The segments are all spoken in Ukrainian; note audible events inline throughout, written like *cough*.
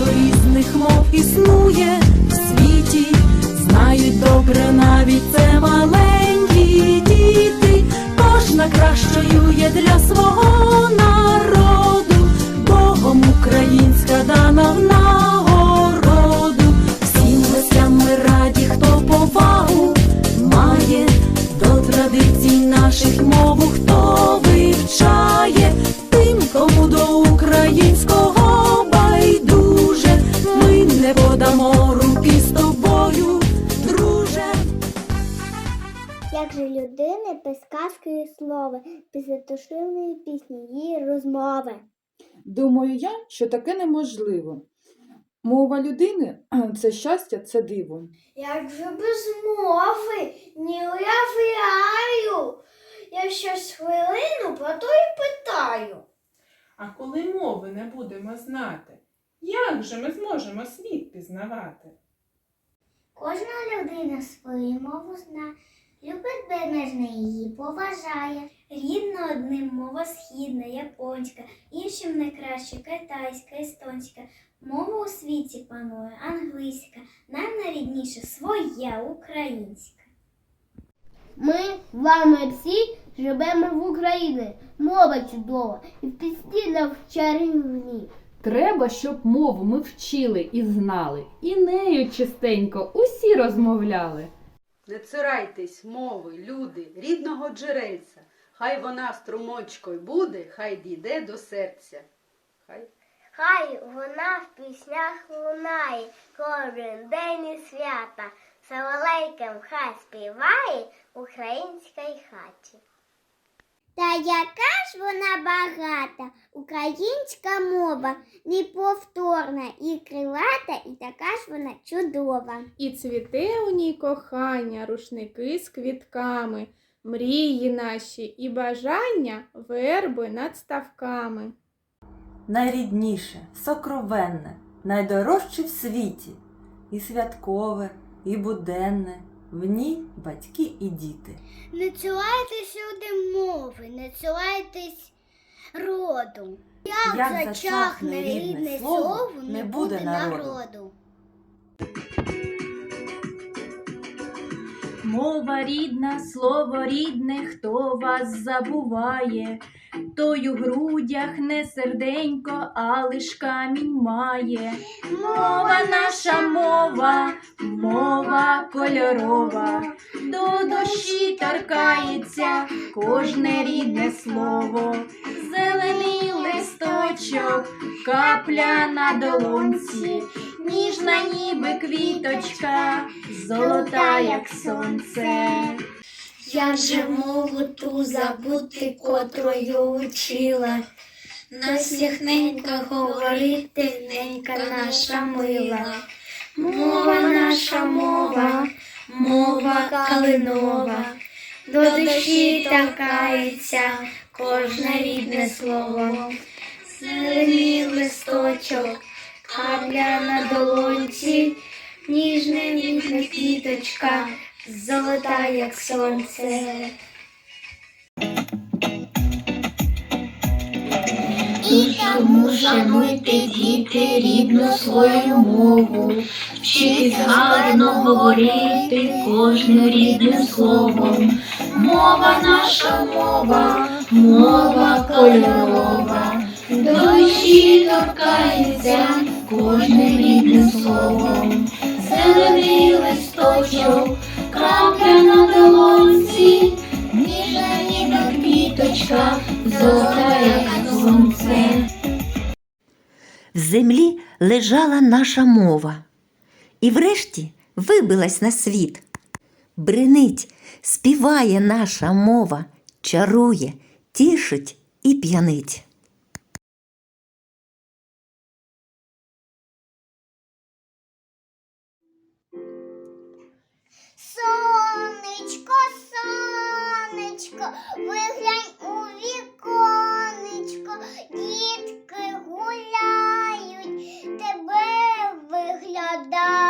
багато різних мов існує в світі, знають добре навіть це маленькі діти. Кожна кращою є для свого народу, Богом українська дана в нагороду. І слова, без пісні, її розмови. Думаю я, що таке неможливо. Мова людини *clears throat* це щастя, це диво. Як же без мови не уявляю. Я щось хвилину про то й питаю. А коли мови не будемо знати, як же ми зможемо світ пізнавати? Кожна людина свою мову зна, любить безмежно її, поважає. Рідна одним мова східна, японська, іншим найкраще китайська, естонська. Мова у світі панує англійська, нам найрідніше своя українська. Ми з вами всі живемо в Україні. Мова чудова і в пісні навчарівні. Треба, щоб мову ми вчили і знали, і нею частенько усі розмовляли. Не цурайтесь мови, люди, рідного джерельця. Хай вона струмочкою буде, хай дійде до серця. Хай. Хай вона в піснях лунає, кожен день і свята. Соловейкам хай співає українській хаті. Та яка ж вона багата, українська мова, неповторна і крилата, і така ж вона чудова. І цвіте у ній кохання, рушники з квітками, мрії наші і бажання верби над ставками. найрідніше, сокровенне, найдорожче в світі, і святкове, і буденне, в ній батьки і діти. Не цілайтесь люди мови, не цілайтесь роду. Як, Як зачахне рідне слово, слово, не буде народу. Мова рідна, слово рідне, хто вас забуває, той у грудях не серденько, а лиш камінь має. Мова наша мова, мова кольорова, до душі торкається кожне рідне слово, зелений листочок, капля на долонці, ніжна ніби квіточка, золота, як сонце. Я же можу ту забути, котрою учила. Насіхненька говорити, ненька наша мила. Мова наша мова, мова калинова, до душі торкається кожне рідне слово. Зелений листочок, капля на долонці, ніжна ніжна квіточка, золота, як сонце. І тому шануйте діти рідну свою мову, вчитись гарно говорити кожне рідним словом. Мова наша мова, мова кольорова, до душі торкається кожне рідним словом. Зелений листочок, крапля на долонці, ніжна ніби квіточка, золота як сонце. В землі лежала наша мова, і врешті вибилась на світ. Бринить, співає наша мова, чарує, тішить і п'янить. Сонечко, сонечко, виглянь у віконечко, дітки гуляють, тебе виглядають.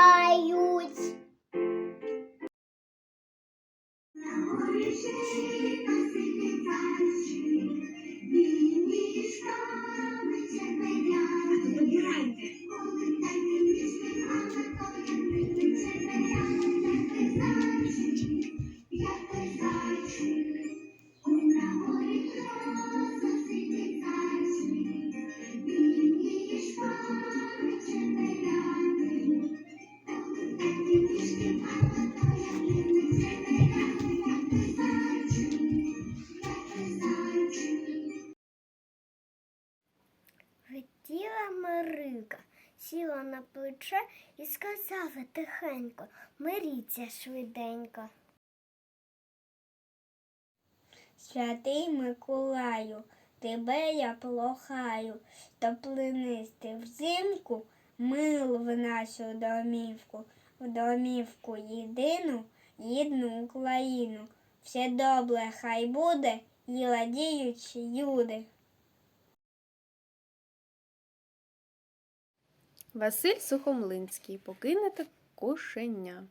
Сіла на плече і сказала тихенько, миріться швиденько. Святий Миколаю, тебе я прохаю, то плинисти взимку, мил в нашу домівку, в домівку єдину, єдну Україну. Все добре хай буде, і ладіючі люди. Василь Сухомлинський покинете кошеня.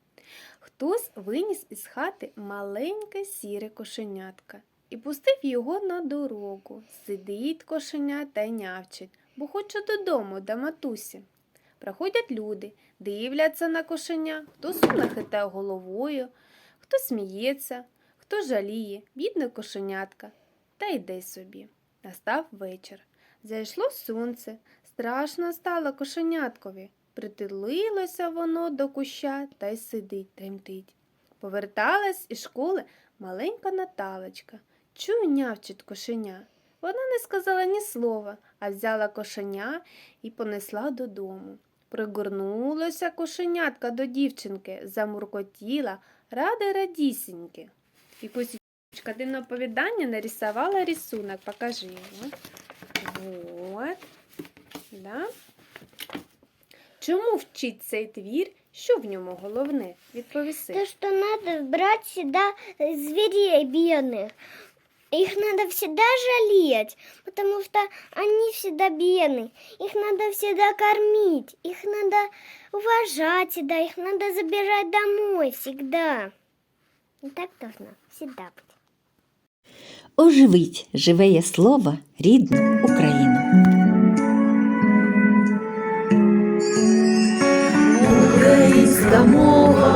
Хтось виніс із хати маленьке сіре кошенятка і пустив його на дорогу. Сидить кошеня та нявчить, бо хоче додому до матусі. Проходять люди, дивляться на кошеня, хто сумно хитає головою, хто сміється, хто жаліє, бідне кошенятка, та йде собі. Настав вечір. Зайшло сонце, страшно стало кошеняткові. Притулилося воно до куща та й сидить, тремтить. Поверталась із школи маленька Наталочка. Чую, нявчить кошеня. Вона не сказала ні слова, а взяла кошеня і понесла додому. Пригорнулося кошенятка до дівчинки, замуркотіла, ради радісіньки. І Кусічка, ти оповідання нарисувала рисунок, покажи його. Вот. Да? Чому вчить цей твір? Що в ньому головне? Відповіси. То, что надо брать всегда зверей бедных. Их надо всегда жалеть, потому что они всегда бедные. Их надо всегда кормить, их надо уважать всегда, их надо забирать домой всегда. И так должно всегда быть. Оживить живеє слово рідну Україну. Українська мова,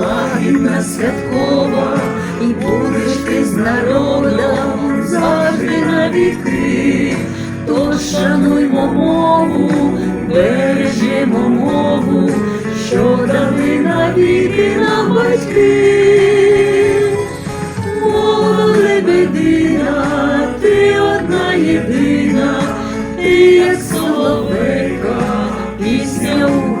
лагідна святкова, і будеш ти з народом завжди на віки. Тож шануймо мову, бережемо мову, що дали навіки нам батьки. Мова лебедина, ти одна єдина, ти як соловейка, пісня у